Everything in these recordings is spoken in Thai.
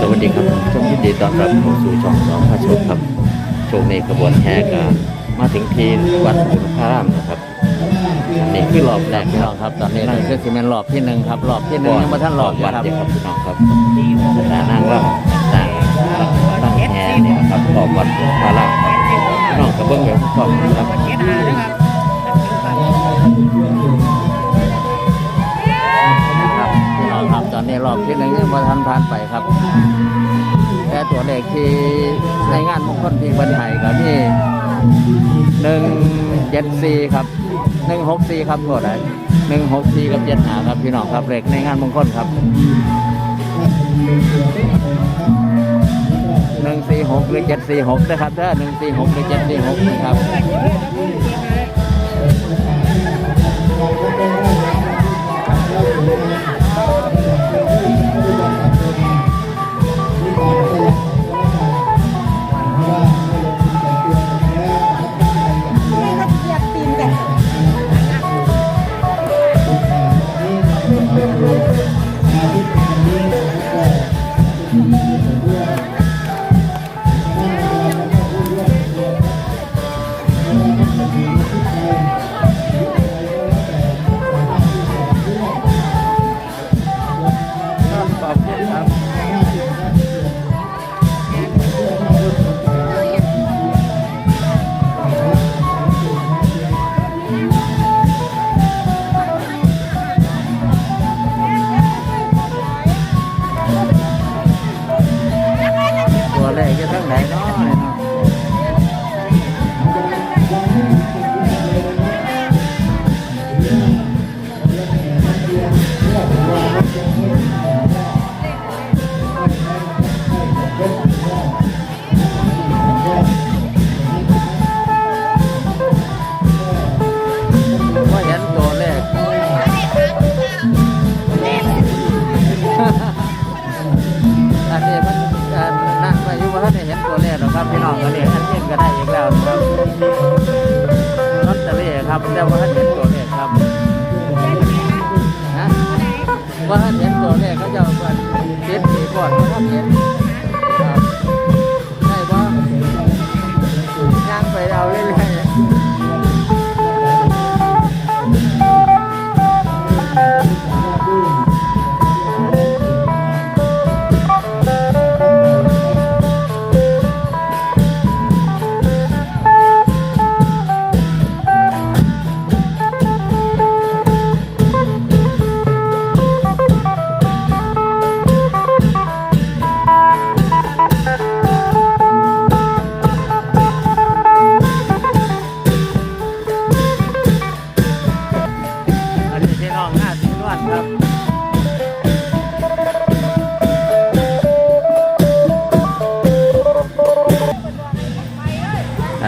สวัสดีครับชมยินดีต้อนรับเข้าสู่ช่องน้องพระโชคครับ โชคในขบวนแห่กามาถึงทีวัดสุพารามนะครับนี่คือรอบแรกพี่คน้รัอบงครับ ตอนนี้นี่คือสิเป็นรอบที่หนึ่งครับ รอบที่หนึ่งยังไม่ทันรอบอยู่วัดครับเดียวครับพี่น้องครับตานั่งร่ำต่างตั้งแห่เนี่ยครับขอบวัดสุพารามครับพี่น้องกระเบื้องแบบขอบครับครับพี่น้องครับตอนนี้รอบที่หนึ่งยังไม่ทันผ่านไปครับแตัวเลขที่ในงานมงคลที่บันไทยครับที่หนึ่งเจ็ดสี่ครับหนึ่งหกสี่ครับตัวไหนหนึ่งหกสี่กับเจ็ดหาครับพี่น้องครับเลขในงานมงคลครับหนึ่งสี่หกหรือเจ็ดสี่หกนะครับถ้าหนึ่งสี่หกหรือเจ็ดสี่หกนะครับาท่านได้เห็นตัวเลขหรอกครับพี่น้องก็เรียกอันนี้ก็ได้อีกแล้วนะครับลอตเตอรี่ครับแต่ว่าท่านเห็นตัวเลขครับฮะว่าท่านเห็นตัวเลขเขาจะ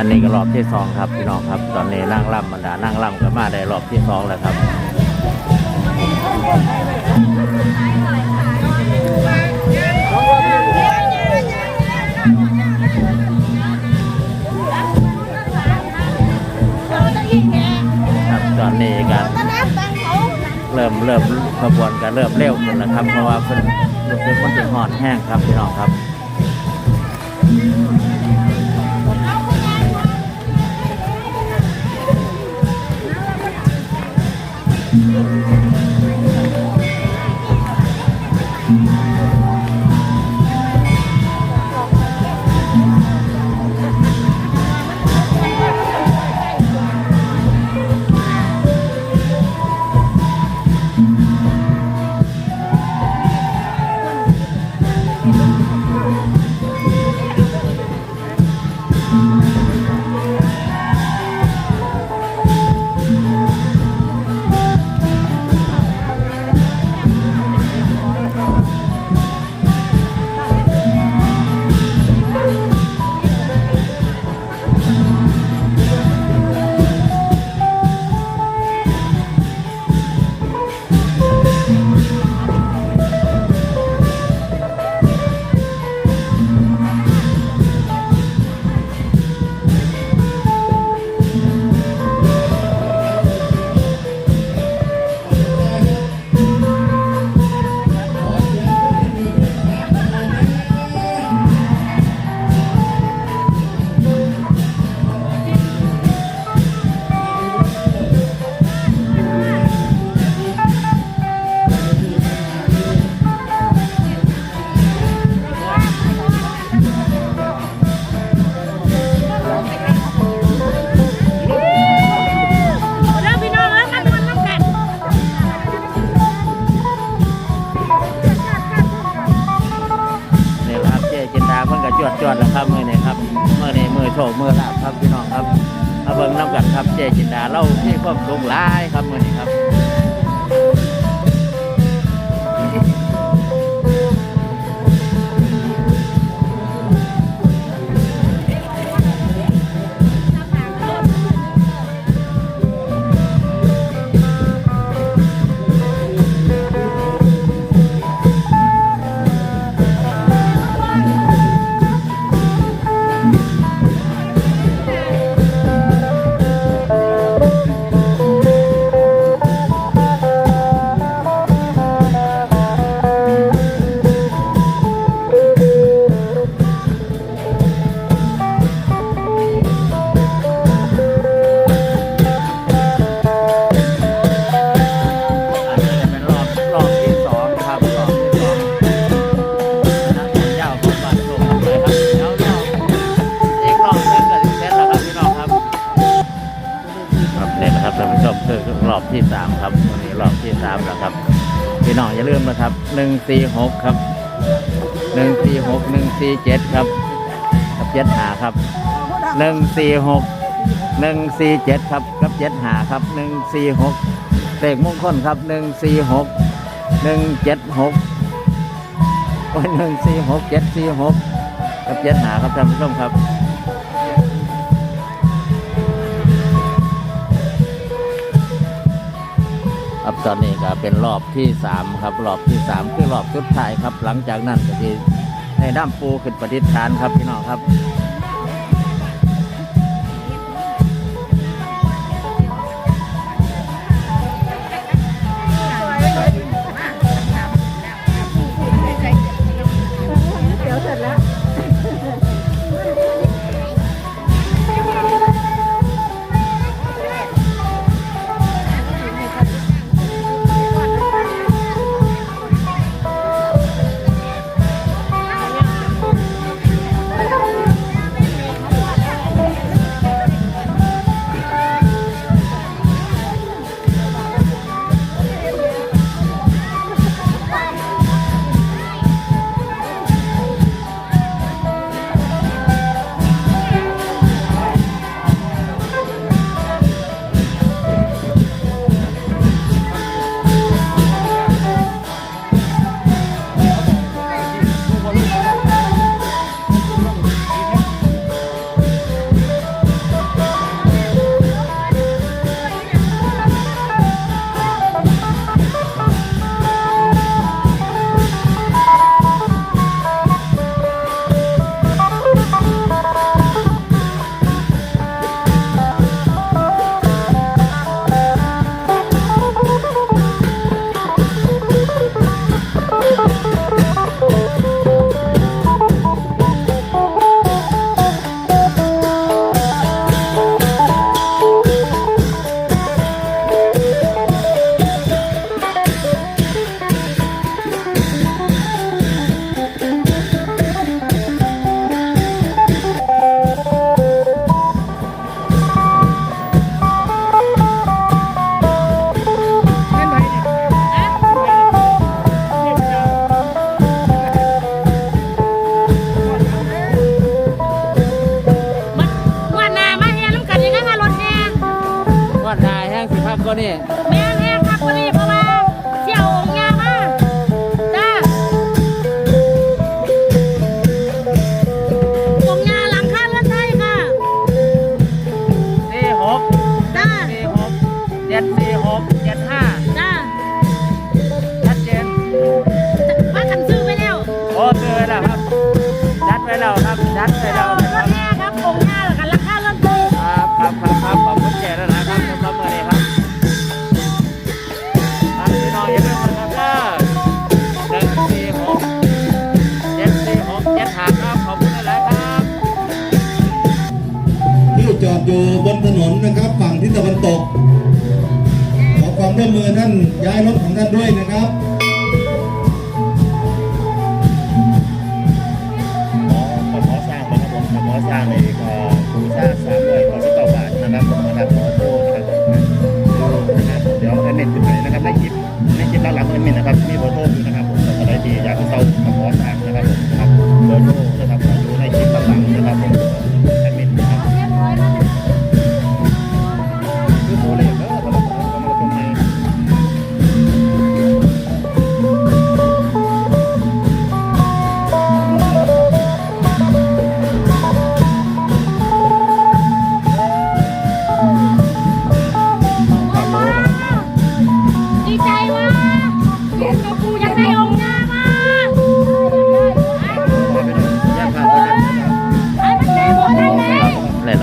อันนี้ก็รอบที่สองครับพี่น้องครับ ตอนนี้นั่งล่ำบรรดานั่งล่ำก็มาได้รอบที่สองแล้วครับครับตอนนี้กันเริ่มเริ่มขบวนกันเริ่มเร็วขึ้นแล้วครับ เพราะว่าเพิ่นรู้สึกมันจะหอนแห้งครับพี่น้องครับ ครับมือนี้ครับมือนี้มือโชคมือลาบครับพี่น้องครับมาเบิ่งน้ำกันครับเจจินดาเล่าที่ความสุขหลายครับมือนี้ครับ ครับเนี่ยนะครับท่านผู้ชมคือรอบที่สามครับวันนี้รอบที่สามแล้วครับพี่น้องอย่าลืมนะครับหนึ่งสี่หกครับหนึ่งสี่หกหนึ่งสี่เจ็ดครับกับเจ็ดหาครับหนึ่งสี่หกหนึ่งสี่เจ็ดครับกับเจ็ดหาครับหนึ่งสี่หกเลขมงคลครับหนึ่งสี่หกหนึ่งเจ็ดหกโอ้ยหนึ่งสี่หกเจ็ดสี่หกกับเจ็ดหาครับท่านผู้ชมครับ ครับตอนนี้ก็เป็นรอบที่สามครับรอบที่สามคือรอบสุดท้ายครับ หลังจากนั้นก็ที่ให้ด้ามปูขึ้นประดิษฐานครับพี่น้องครับ อยู่บนถนนนะครับ ฝั่งทิศตะวันตก ขอความร่วมมือท่านย้ายรถของท่านด้วยนะครับขอขอสร้างนะครับผมขอสร้างในก็บูชาสามร้อยกว่าสิบเก้าบาทนะครับผมนะครับขอโทษนะครับนะครับเดี๋ยวแอดมินขึ้นไปนะครับในคลิปในคลิปหลังแอดมินนะครับมีเบอร์โทรอยู่นะครับผมแต่อะไรที่อยากให้เราขอสร้างนะครับผมนะครับเบอร์โทรนะครับอยู่ในคลิปหลังๆ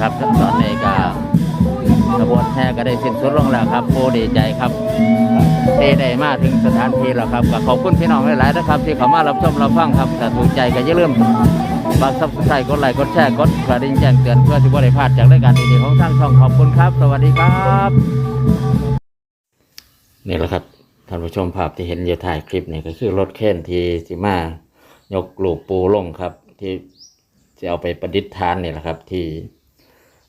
นะครับตอนนี้ก็ขบวนแห่ก็ได้สิ้นสุดลงแล้วครับโอ้ดีใจครับที่ได้มาถึงสถานที่แล้วครับก็ขอบคุณพี่น้องหลายๆนะครับ ที่เข้ามารับชมรับฟังครับแต่ถูกใจก็อย่าลืมฝากซับสไครต์กดไลค์กดแชร์กดกระดิ่งแจ้งเตือนเพื่อที่จะได้พลาดจากรายการดีๆของทางช่องขอบคุณครับ สวัสดีครับนี่แหละครับท่านผู้ชมภาพที่เห็นอยู่ถ่ายคลิปนี่ก็คือรถเข็นที่สิมายกลูกปูลงครับ ที่จะเอาไปประดิษฐานนี่แหละครับที่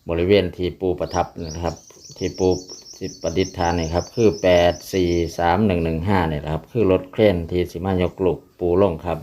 บริเวณที่ปูประทับนะครับ ที่ปูที่ประดิษฐานนี่ครับ คือแปดสี่สามหนึ่งหนึ่งห้านี่ยครับ คือรถเครนที่สิมายกลูกปูลงครับ